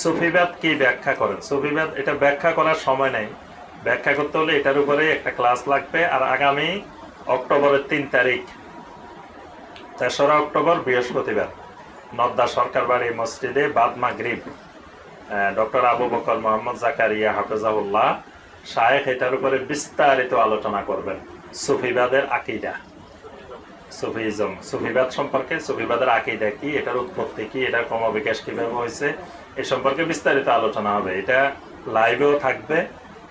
সুফিবাদ কি ব্যাখ্যা করেন? সুফিবাদ, এটা ব্যাখ্যা করার সময় নেই। ব্যাখ্যা করতে হলে এটার উপরে একটা ক্লাস লাগবে। আর আগামী অক্টোবরের তিন তারিখ, তেসরা অক্টোবর, বৃহস্পতিবার, নদ্দা সরকার বাড়ি মসজিদে বাদমা গ্রিব ডক্টর আবু বকর মোহাম্মদ জাকারিয়া হাফেজাউল্লাহ শায়েখ এটার উপরে বিস্তারিত আলোচনা করবেন। সুফিবাদের আকিদা। সুফিজম সুফিবাদ সম্পর্কে, সুফিবাদের আকিদা কি, এটার উৎপত্তি কি, এটার ক্রমবিকাশ কীভাবে হয়েছে, এ সম্পর্কে বিস্তারিত আলোচনা হবে। এটা লাইভেও থাকবে।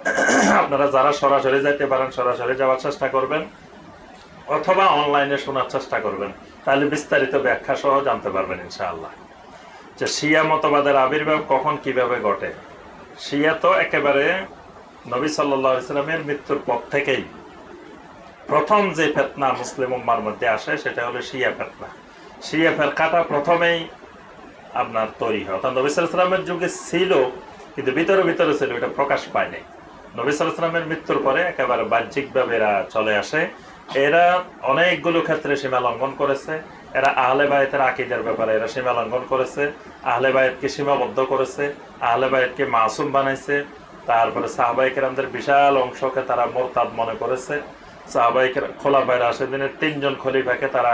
আপনারা যারা সরাসরি যাইতে পারেন, সরাসরি যাওয়ার চেষ্টা করবেন, অথবা অনলাইনে শোনার চেষ্টা করবেন। তাহলে বিস্তারিত ব্যাখ্যা সহ জানতে পারবেন ইনশাআল্লাহ। যে শিয়া মতবাদের আবির্ভাব কখন কীভাবে ঘটে? শিয়া তো একেবারে নবী সাল্লাহ ইসলামের মৃত্যুর পর থেকেই প্রথম যে ফেতনা মুসলিম উম্মার মধ্যে আসে, সেটা হলো শিয়া ফেতনা। শিয়া ফেরকাটা প্রথমেই আপনার তৈরি হয়। অর্থাৎ নবী সাল্লামের যুগে ছিল, কিন্তু ভিতরে ভিতরে ছিল, এটা প্রকাশ পায়নি নবী সাল্লামের মৃত্যুর পরে একেবারে বাহ্যিকভাবে এরা চলে আসে। এরা অনেকগুলো ক্ষেত্রে সীমা লঙ্ঘন করেছে। এরা আহলে বায়তের আকিদের ব্যাপারে এরা সীমা লঙ্ঘন করেছে। আহলে বায়তকে সীমাবদ্ধ করেছে। আহলে বায়তকে মাসুম বানাইছে। তারপরে সাহবাইকের আমাদের বিশাল অংশকে তারা মোরতাদ মনে করেছে। খোলাফায় রাশেদিনের তিনজন খলিফাকে তারা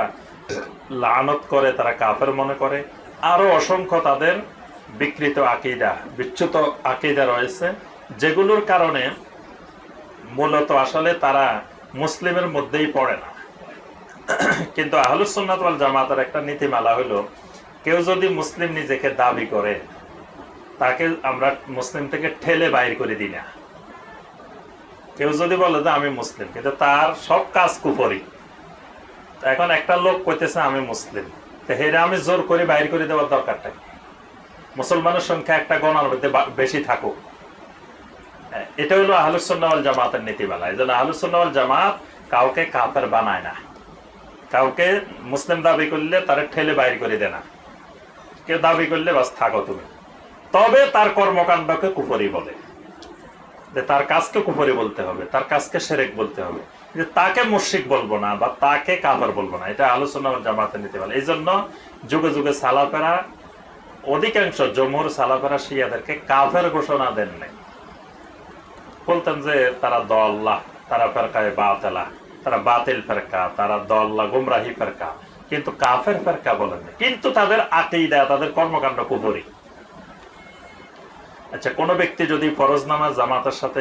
লানত করে, তারা কাফের মনে করে। অসংখ্য তাদের বিকৃত আকিদা আকিদা রয়েছে, যেগুলোর কারণে মূলত আসলে তারা মুসলিমের মধ্যেই পড়ে না। কিন্তু আহলুসন্নাত ওয়াল জামাতের একটা নীতিমালা হলো, কেউ যদি মুসলিম নিজেকে দাবি করে, তাকে আমরা মুসলিম থেকে ঠেলে বাইর করে দিই না। কেউ যদি বলে যে আমি মুসলিম কিন্তু তার সব কাজ কুপরি এখন একটা লোক কইতেছে আমি মুসলিম। তো হেরে আমি জোর করে বাইর করে দেওয়ার দরকারটা? মুসলমানের সংখ্যা একটা গণার মধ্যে বেশি থাকুক। হ্যাঁ, এটা হলো আহলুসন্নাওয়াল জামাতের নীতিমালা। এই জন্য আহলুসন্নাওয়াল জামাত কাউকে কাফের বানায় না। কাউকে মুসলিম দাবি করলে তারা ঠেলে বাইর করে দেয় না। কেউ দাবি করলে বাস থাকো তুমি। তবে তার কর্মকাণ্ডকে কুপরি বলে। যে তার কাজকে কুফরি বলতে হবে, তার কাজকে সেরেক বলতে হবে। যে তাকে মুশরিক বলব না বা তাকে কাফের বলব না, এটা আলোচনা জামাতে নিতে পারে এই জন্য যুগে যুগে সালাফেরা, অধিকাংশ জমুর সালাফেরা শিয়াদেরকে কাফের ঘোষণা দেন নাই। বলতেন যে তারা দল্লাহ, তারা ফেরকায় বাতেলা, তারা বাতিল ফেরকা, তারা দল্লা গুমরাহি ফেরকা। কিন্তু কাফের ফেরকা বলেন কিন্তু তাদের আকিদা, তাদের কর্মকাণ্ড কুপুরি আচ্ছা কোনো ব্যক্তি যদি ফরজ নামাজ জামাতের সাথে